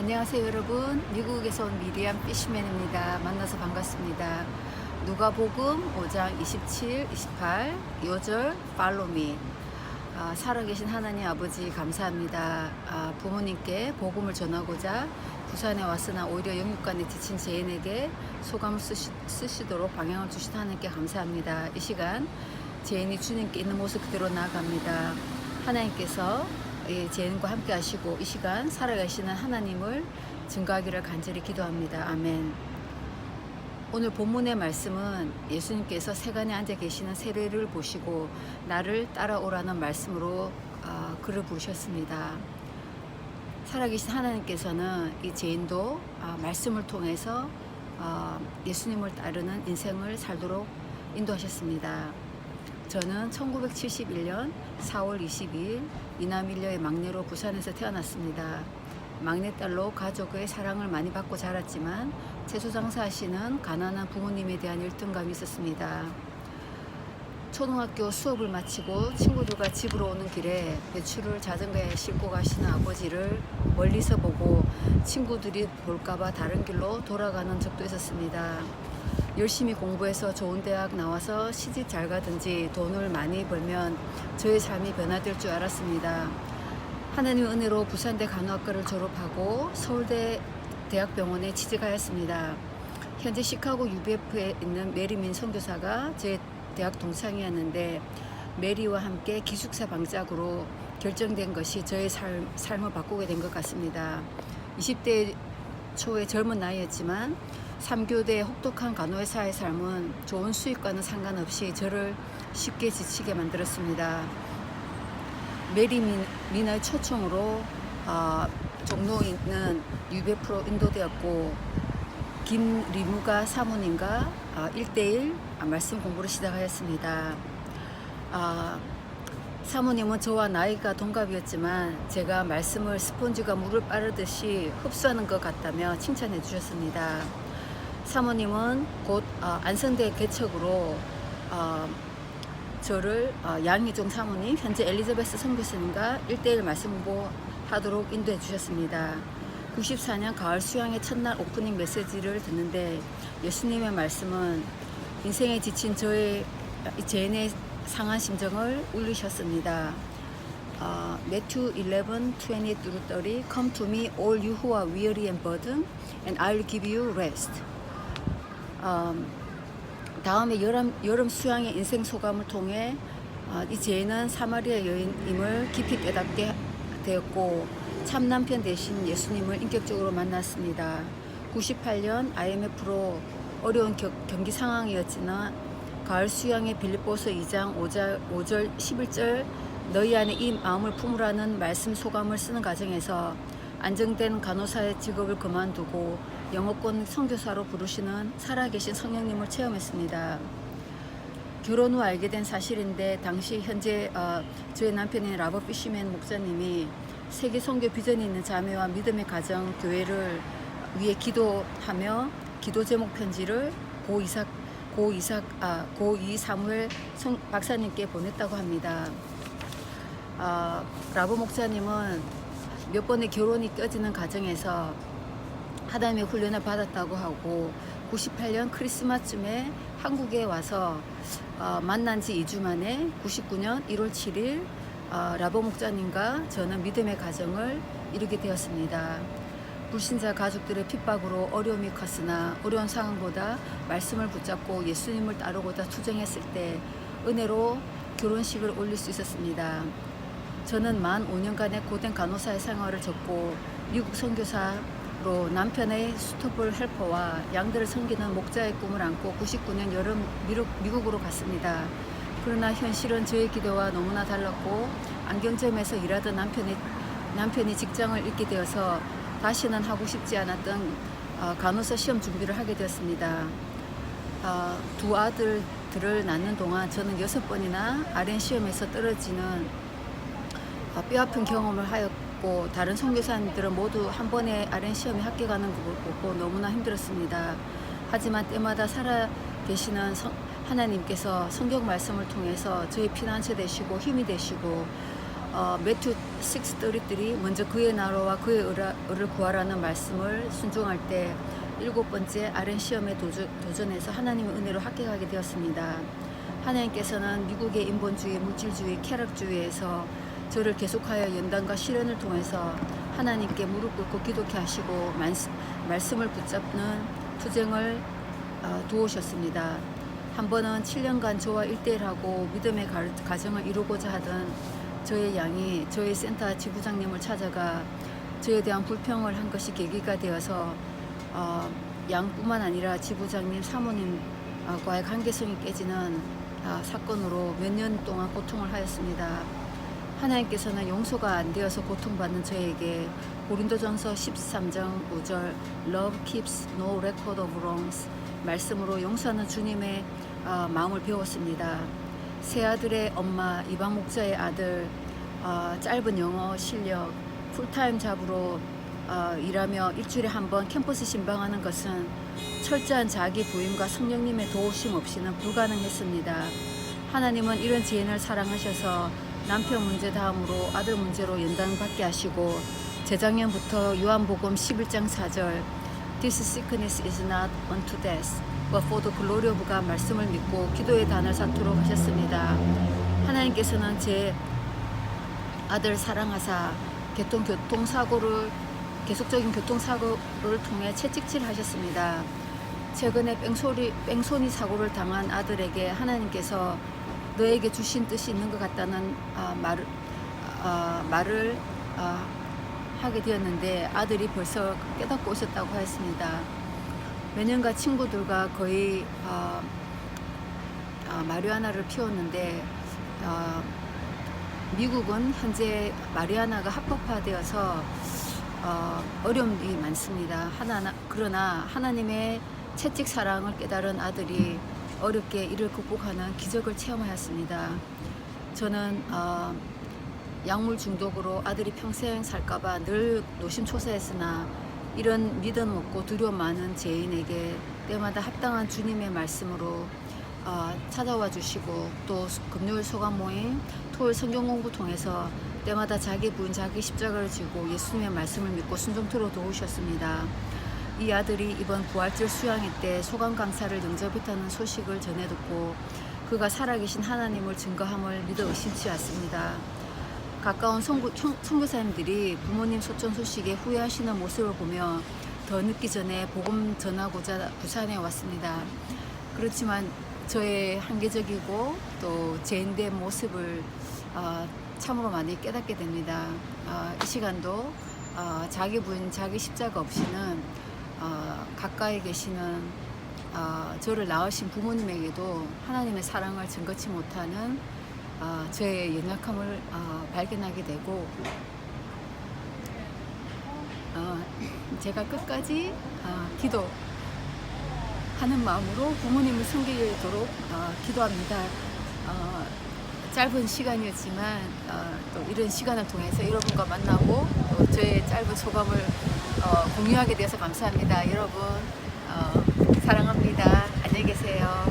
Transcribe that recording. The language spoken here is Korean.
안녕하세요 여러분. 미국에서 온 미리암 피시맨입니다. 만나서 반갑습니다. 누가복음? 5장 27, 28 요절 팔로미. 아, 살아계신 하나님 아버지 감사합니다. 아, 부모님께 복음을 전하고자 부산에 왔으나 오히려 영육간에 지친 제인에게 소감을 쓰시, 쓰시도록 방향을 주신 하나님께 감사합니다. 이 시간 제인이 주님께 있는 모습 그대로 나아갑니다. 하나님께서 예, 제인과 함께 하시고 이 시간 살아가시는 하나님을 증거하기를 간절히 기도합니다. 아멘. 오늘 본문의 말씀은 예수님께서 세간에 앉아 계시는 세례를 보시고 나를 따라오라는 말씀으로 어, 글을 부르셨습니다. 살아계신 하나님께서는 이 제인도 어, 말씀을 통해서 어, 예수님을 따르는 인생을 살도록 인도하셨습니다. 저는 1971년 4월 22일 이남일녀의 막내로 부산에서 태어났습니다. 막내딸로 가족의 사랑을 많이 받고 자랐지만 채소 장사하시는 가난한 부모님에 대한 열등감이 있었습니다. 초등학교 수업을 마치고 친구들과 집으로 오는 길에 배추를 자전거에 싣고 가시는 아버지를 멀리서 보고 친구들이 볼까봐 다른 길로 돌아가는 적도 있었습니다. 열심히 공부해서 좋은 대학 나와서 시집 잘 가든지 돈을 많이 벌면 저의 삶이 변화될 줄 알았습니다. 하나님 은혜로 부산대 간호학과를 졸업하고 서울대 대학병원에 취직하였습니다. 현재 시카고 UBF에 있는 메리민 선교사가 제 대학 동창이었는데 메리와 함께 기숙사 방짝으로 결정된 것이 저의 삶, 삶을 바꾸게 된 것 같습니다. 20대 초의 젊은 나이였지만 3교대 혹독한 간호사의 삶은 좋은 수입과는 상관없이 저를 쉽게 지치게 만들었습니다. 메리 민- 민의 초청으로 어, 종로에 있는 UBF로 인도되었고 김리무가 사모님과 어, 1대1 말씀 공부를 시작하였습니다. 아, 사모님은 저와 나이가 동갑이었지만 제가 말씀을 스폰지가 물을 빠르듯이 흡수하는 것 같다며 칭찬해 주셨습니다. 사모님은 곧 어, 안성대 개척으로 어, 저를 어, 양희종 사모님, 현재 엘리자베스 선교사님과 1대1 말씀 공부하도록 인도해 주셨습니다. 94년 가을 수양의 첫날 오프닝 메시지를 듣는데 예수님의 말씀은 인생에 지친 저의 제인의 상한 심정을 울리셨습니다. 어, 매튜 11, 20 through 30 Come to me all you who are weary and burdened and I'll give you rest. 음, 다음에 여름, 여름 수양의 인생 소감을 통해 어, 이 제인은 사마리아 여인임을 깊이 깨닫게 되었고 참 남편 대신 예수님을 인격적으로 만났습니다. 98년 IMF로 어려운 겨- 경기 상황이었지만 가을 수양의 빌립보서 2장 5절, 5절 11절 너희 안에 이 마음을 품으라는 말씀 소감을 쓰는 과정에서 안정된 간호사의 직업을 그만두고 영어권 선교사로 부르시는 살아계신 성령님을 체험했습니다. 결혼 후 알게 된 사실인데 당시 현재 어, 저의 남편인 라버 피시맨 목사님이 세계 선교 비전이 있는 자매와 믿음의 가정 교회를 위해 기도하며 기도 제목 편지를 고 이삭 고 이삭 아 고 이 사무엘 성 박사님께 보냈다고 합니다. 아, 라버 목사님은 몇 번의 결혼이 껴지는 과정에서 하나님의 훈련을 받았다고 하고 98년 크리스마스쯤에 한국에 와서 어, 만난 지 2주 만에 99년 1월 7일 어, 라보 목자님과 저는 믿음의 가정을 이루게 되었습니다. 불신자 가족들의 핍박으로 어려움이 컸으나 어려운 상황보다 말씀을 붙잡고 예수님을 따르고자 투쟁했을 때 은혜로 결혼식을 올릴 수 있었습니다. 저는 만 5년간의 고된 간호사의 생활을 접고 미국 선교사로 남편의 수토볼 헬퍼와 양들을 섬기는 목자의 꿈을 안고 99년 여름 미국, 미국으로 갔습니다. 그러나 현실은 저의 기대와 너무나 달랐고 안경점에서 일하던 남편이, 남편이 직장을 잃게 되어서 다시는 하고 싶지 않았던 어, 간호사 시험 준비를 하게 되었습니다. 어, 두 아들들을 낳는 동안 저는 여섯 번이나 RN 시험에서 떨어지는 어, 뼈아픈 경험을 하였고 다른 선교사님들은 모두 한 번에 RN 시험에 합격하는 걸 보고 너무나 힘들었습니다. 하지만 때마다 살아 계시는 성- 하나님께서 성경 말씀을 통해서 저희 피난처 되시고 힘이 되시고 어, 매튜 6:33 먼저 그의 나라와 그의 의를 구하라는 말씀을 순종할 때 일곱 번째 아렌 시험에 도전, 도전해서 하나님의 은혜로 합격하게 되었습니다. 하나님께서는 미국의 인본주의, 물질주의, 쾌락주의에서 저를 계속하여 연단과 시련을 통해서 하나님께 무릎 꿇고 기도케 하시고 말씀, 말씀을 붙잡는 투쟁을 어, 도우셨습니다. 한 번은 7년간 저와 일대일하고 믿음의 가- 가정을 이루고자 하던 저의 양이 저의 센터 지부장님을 찾아가 저에 대한 불평을 한 것이 계기가 되어서 어, 양뿐만 아니라 지부장님, 사모님과의 관계성이 깨지는 아, 사건으로 몇 년 동안 고통을 하였습니다. 하나님께서는 용서가 안 되어서 고통받는 저에게 고린도전서 13장 5절 Love keeps no record of wrongs 말씀으로 용서하는 주님의 아, 마음을 배웠습니다. 세 아들의 엄마 이방 목자의 아들 아, 짧은 영어 실력 풀타임 잡으로 아, 일하며 일주일에 한 번 캠퍼스 신방하는 것은 철저한 자기 부인과 성령님의 도우심 없이는 불가능했습니다. 하나님은 이런 지인을 사랑하셔서 남편 문제 다음으로 아들 문제로 연단받게 하시고 재작년부터 요한복음 11장 4절 This sickness is not unto death, glory of God 말씀을 믿고 기도의 단을 쌓도록 하셨습니다. 하나님께서는 제 아들 사랑하사 개통 교통사고를 계속적인 교통사고를 통해 채찍질 하셨습니다. 최근에 뺑소리, 뺑소니 사고를 당한 아들에게 하나님께서 너에게 주신 뜻이 있는 것 같다는 아, 말을, 아, 말을 아, 하게 되었는데 아들이 벌써 깨닫고 오셨다고 하였습니다. 몇 년간 친구들과 거의 아, 아, 마리아나를 피웠는데 아, 미국은 현재 마리아나가 합법화되어서 어, 어려움이 많습니다. 하나, 그러나 하나님의 채찍 사랑을 깨달은 아들이 어렵게 이를 극복하는 기적을 체험하였습니다. 저는 어, 약물 중독으로 아들이 평생 살까봐 늘 노심초사했으나 이런 믿음 없고 두려움 많은 죄인에게 때마다 합당한 주님의 말씀으로 어, 찾아와 주시고 또 금요일 소감 모임, 토요일 성경 공부 통해서 때마다 자기 부인 자기 십자가를 지고 예수님의 말씀을 믿고 순종토록 도우셨습니다. 이 아들이 이번 부활절 수양회 때 소감 강사를 영접했다는 소식을 전해 듣고 그가 살아계신 하나님을 증거함을 믿어 의심치 않습니다. 가까운 선교사님들이 부모님 소천 소식에 후회하시는 모습을 보며 더 늦기 전에 복음 전하고자 부산에 왔습니다. 그렇지만 저의 한계적이고 또 죄인된 모습을 어, 참으로 많이 깨닫게 됩니다. 어, 이 시간도 어, 자기 부인, 자기 십자가 없이는 어, 가까이 계시는 어, 저를 낳으신 부모님에게도 하나님의 사랑을 증거치 못하는 어, 저의 연약함을 어, 발견하게 되고 어, 제가 끝까지 어, 기도하는 마음으로 부모님을 섬기도록 어, 기도합니다. 어, 짧은 시간이었지만 어, 또 이런 시간을 통해서 여러분과 만나고 또 저의 짧은 소감을 어, 공유하게 되어서 감사합니다. 여러분 어, 사랑합니다. 안녕히 계세요.